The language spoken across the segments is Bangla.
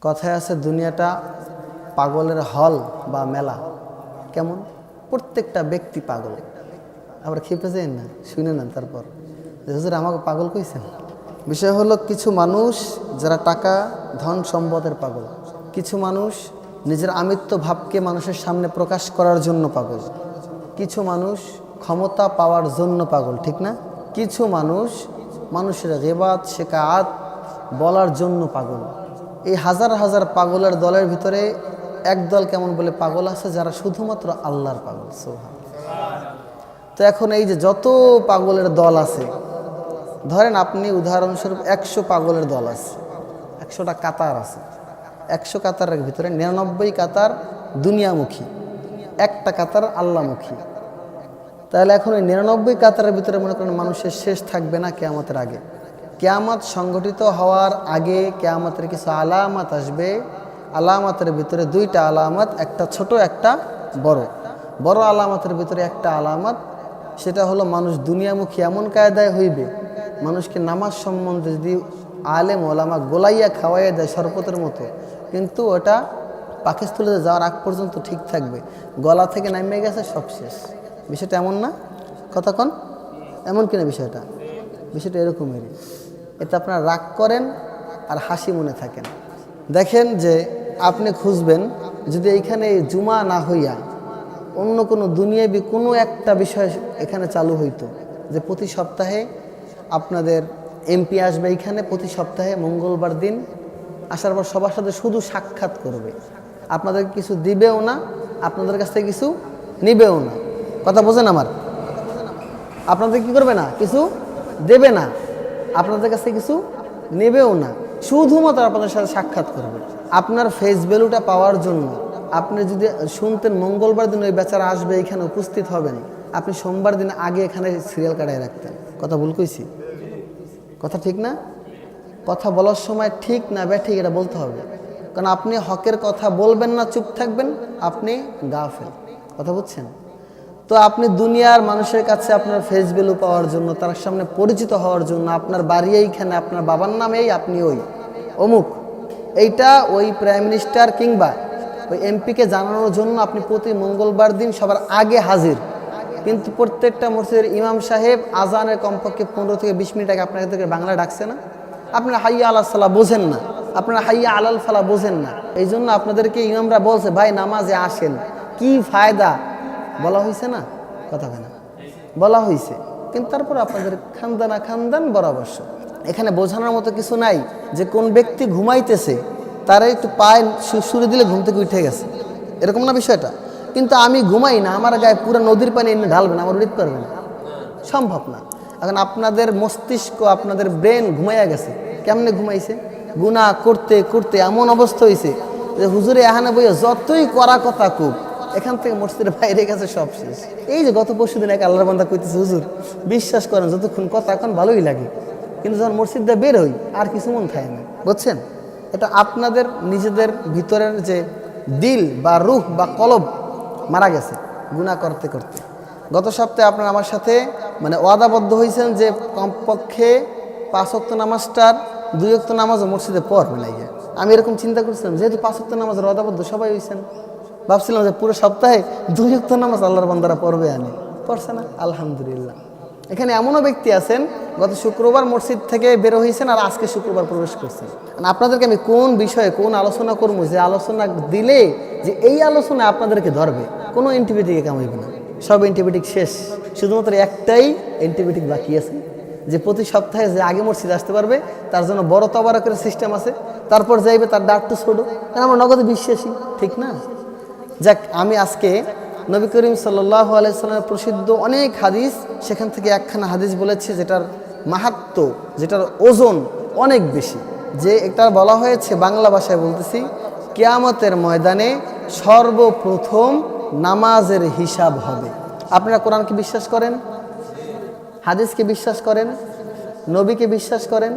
কথায় আছে, দুনিয়াটা পাগলের হল বা মেলা। কেমন? প্রত্যেকটা ব্যক্তি পাগল। আবার খেপে যায় না, শুনে নেন তারপর। হুজুর আমাকে পাগল কইছেন? বিষয় হলো, কিছু মানুষ যারা টাকা, ধন, সম্পদের পাগল। কিছু মানুষ নিজের আমিত্ব ভাবকে মানুষের সামনে প্রকাশ করার জন্য পাগল। কিছু মানুষ ক্ষমতা পাওয়ার জন্য পাগল, ঠিক না? কিছু মানুষ মানুষের গেবাত শেখাত বলার জন্য পাগল। এই হাজার হাজার পাগলের দলের ভিতরে একদল কেমন বলে পাগল আছে? যারা শুধুমাত্র আল্লাহর পাগল সোহান তো এখন এই যে যত পাগলের দল আছে, ধরেন আপনি উদাহরণস্বরূপ একশো পাগলের দল আছে, একশোটা কাতার আছে, একশো কাতারের ভিতরে নিরানব্বই কাতার দুনিয়ামুখী, একটা কাতার আল্লামুখী। তাহলে এখন ওই নিরানব্বই কাতারের ভিতরে মনে করেন মানুষের শেষ থাকবে না কেয়ামতের আগে। কেয়ামত সংগঠিত হওয়ার আগে কেয়ামতের কিছু আলামত আসবে। আলামতের ভিতরে দুইটা আলামত, একটা ছোট, একটা বড়। বড় আলামতের ভিতরে একটা আলামত, সেটা হলো মানুষ দুনিয়ামুখী এমন কায়দায় হইবে, মানুষকে নামাজ সম্বন্ধে যদি আলেম, ওলামা গোলাইয়া খাওয়াইয়া দেয় শরবতের মতো, কিন্তু ওটা পাকিস্তানে যাওয়ার আগ পর্যন্ত ঠিক থাকবে। গলা থেকে নামিয়ে গেছে, সব শেষ। বিষয়টা এমন না? কন? এমন কিনা বিষয়টা? বিষয়টা এরকমেরই। এতে আপনারা রাগ করেন আর হাসি মনে থাকেন। দেখেন যে আপনি খুঁজবেন, যদি এইখানে জুমা না হইয়া অন্য কোনো দুনিয়াবি কোনো একটা বিষয় এখানে চালু হইতো, যে প্রতি সপ্তাহে আপনাদের এমপি আসবে এইখানে, প্রতি সপ্তাহে মঙ্গলবার দিন আসার পর সবার সাথে শুধু সাক্ষাৎ করবে। আপনাদের কিছু দিবেও না, আপনাদের কাছ থেকে কিছু নিবেও না। কথা বোঝেন আমার? আপনাদের কি করবে না? কিছু দেবে না? আপনাদের কাছে কিছু নেবেও না। শুধুমাত্র আপনাদের সাথে সাক্ষাৎ করবে। আপনার ফেস ভ্যালুটা পাওয়ার জন্য আপনি যদি শুনতেন মঙ্গলবার দিন ওই বেচারা আসবে, এখানে উপস্থিত হবেন, আপনি সোমবার দিন আগে এখানে সিরিয়াল কাটায় রাখতেন। কথা ভুল কইছি? কথা ঠিক না? কথা বলার সময় ঠিক না বে ঠিক, এটা বলতে হবে। কারণ আপনি হকের কথা বলবেন না, চুপ থাকবেন, আপনি গা ফেল কথা বুঝছেন? তো আপনি দুনিয়ার মানুষের কাছে আপনার ফেস ভ্যালু পাওয়ার জন্য, তার সামনে পরিচিত হওয়ার জন্য, আপনার বাড়ি এইখানে, আপনার বাবার নামেই আপনি ওই। অমুক। এইটা ওই প্রাইম মিনিস্টার কিংবা ওই এমপিকে জানানোর জন্য আপনি প্রতি মঙ্গলবার দিন সবার আগে হাজির। কিন্তু প্রত্যেকটা মসজিদের ইমাম সাহেব আজানের কমপক্ষে পনেরো থেকে বিশ মিনিট আগে আপনাকে থেকে বাংলা ডাকছে না? আপনারা হাইয়া আল্লাহ সাল্লাহ বোঝেন না। আপনারা হাইয়া আলাল ফালা বোঝেন না। এই জন্য আপনাদেরকে ইমামরা বলছে, ভাই, নামাজে আসেন। কি ফায়দা? বলা হয়েছে না? কথা না। বলা হয়েছে কিন্তু তারপর আপনাদের খানদানা খানদান বরাবর এখানে বোঝানোর মতো কিছু নাই যে কোন ব্যক্তি ঘুমাইতেছে, তারা একটু পায়ে সুরে দিলে ঘুম থেকে উঠে গেছে। এরকম না বিষয়টা? কিন্তু আমি ঘুমাই না, আমার গায়ে পুরো নদীর পানি এনে ঢালবে না, আমার উড়িতে পারবে না। সম্ভব না। এখন আপনাদের মস্তিষ্ক, আপনাদের ব্রেন ঘুমাইয়া গেছে। কেমনে ঘুমাইছে? গুণা করতে করতে এমন অবস্থা হয়েছে যে হুজুরে এহানে বইয়ে যতই করা কথা খুব এখান থেকে মসজিদের বাইরে গেছে, সব শেষ। এই যে গত পরশু দিন এক আল্লাহর বান্দা কইতেছে, হুজুর, বিশ্বাস করেন, যতক্ষণ কথা এখন ভালোই লাগে। কিন্তু যখন মসজিদটা বের হই, আর কিছু মন খায় না। বুঝছেন? এটা আপনাদের, নিজেদের ভিতরের যে দিল বা রুহ বা কলব মারা গেছে গুণা করতে করতে। গত সপ্তাহে আপনারা আমার সাথে মানে ওয়াদাবদ্ধ হয়েছেন যে কমপক্ষে পাঁচ অক্ত নামাজটার দুই অক্ত নামাজও মসজিদে পড়বে লাগে আমি এরকম চিন্তা করছিলাম, যেহেতু পাঁচ অক্ত নামাজের ওয়াদাবদ্ধ সবাই হয়েছেন ভাবছিলাম যে পুরো সপ্তাহে দুই অক্ত নামাজ আল্লাহর বান্দারা পড়বে আনি। পড়ছে না, আলহামদুলিল্লাহ। এখানে এমনও ব্যক্তি আছেন, গত শুক্রবার মসজিদ থেকে বের হয়েছেন আর আজকে শুক্রবার প্রবেশ করছেন। আর আপনাদেরকে আমি কোন বিষয়ে কোন আলোচনা করব, যে আলোচনা দিলে যে এই আলোচনা আপনাদেরকে ধরবে, কোনো অ্যান্টিবায়োটিকে কামাইবে না। সব অ্যান্টিবায়োটিক শেষ। শুধুমাত্র একটাই অ্যান্টিবায়োটিক বাকি আছে, যে প্রতি সপ্তাহে যে আগে মসজিদ আসতে পারবে, তার জন্য বড় তবারকের সিস্টেম আছে, তারপর যাইবে তার ডাক্তর ছোটো। কারণ আমরা নগদে বিশ্বাসী, ঠিক না? যাক, আমি আজকে নবী করিম সাল্লাহ আলাইসাল্লামের প্রসিদ্ধ অনেক হাদিস, সেখান থেকে একখানা হাদিস বলেছি যেটার মাহাত্ম, যেটার ওজন অনেক বেশি। যে এটা বলা হয়েছে বাংলা ভাষায় বলতেছি, কেয়ামতের ময়দানে সর্বপ্রথম নামাজের হিসাব হবে। আপনারা কোরআনকে বিশ্বাস করেন? হাদিসকে বিশ্বাস করেন? নবীকে বিশ্বাস করেন?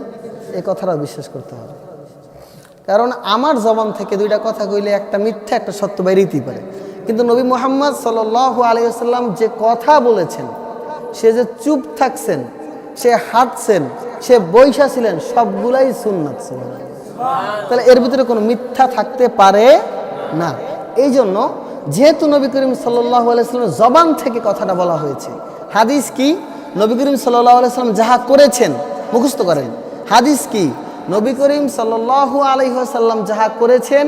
এ কথাটাও বিশ্বাস করতে হবে। কারণ আমার জবান থেকে দুইটা কথা কইলে একটা মিথ্যা, একটা সত্য বেরিয়েতেই পারে। কিন্তু নবী মোহাম্মদ সাল আলিয়াল্লাম যে কথা বলেছেন, সে যে চুপ থাকছেন, সে হাঁটছেন, সে বৈশা ছিলেন, সবগুলাই সুন্নাত তাহলে এর ভিতরে কোনো মিথ্যা থাকতে পারে না। এই জন্য যেহেতু নবী করিম সাল্লাহ আলাইস্লামের জবান থেকে কথাটা বলা হয়েছে, হাদিস কি? নবী করিম সাল্লাহ আলাইস্লাম যাহা করেছেন, মুখস্থ করেন। হাদিস কি? নবী করিম সাল্লাহ আলহিহাসাল্লাম যাহা করেছেন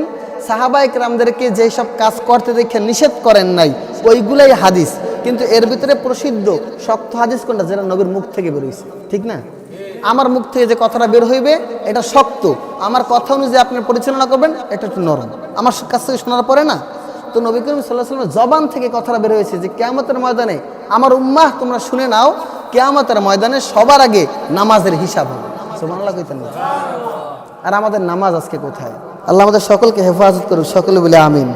সাহাবাইক রামদেরকে যেসব কাজ করতে দেখে নিষেধ করেন নাই, ওইগুলাই হাদিস। কিন্তু এর ভিতরে প্রসিদ্ধ, শক্ত হাদিস কোনটা? যেটা নবীর মুখ থেকে বেরোইছে ঠিক না? আমার মুখ থেকে যে কথাটা বের হইবে, এটা শক্ত। আমার কথা অনুযায়ী আপনি পরিচালনা করবেন, এটা একটু নরম। আমার কাছ থেকে শোনার পরে না, তো নবী করিম সাল্লাহ সাল্লামের জবান থেকে কথাটা বের হয়েছে যে, কেয়ামতের ময়দানে আমার উম্মাহ তোমরা শুনে নাও, কেয়ামতের ময়দানে সবার আগে নামাজের হিসাব হবে। সুবহানাল্লাহ কইতেন না। আর আমাদের নামাজ আজকে কোথায়? আল্লাহ আমাদের সকলকে হেফাজত করুক, সকলে বলে আমিন।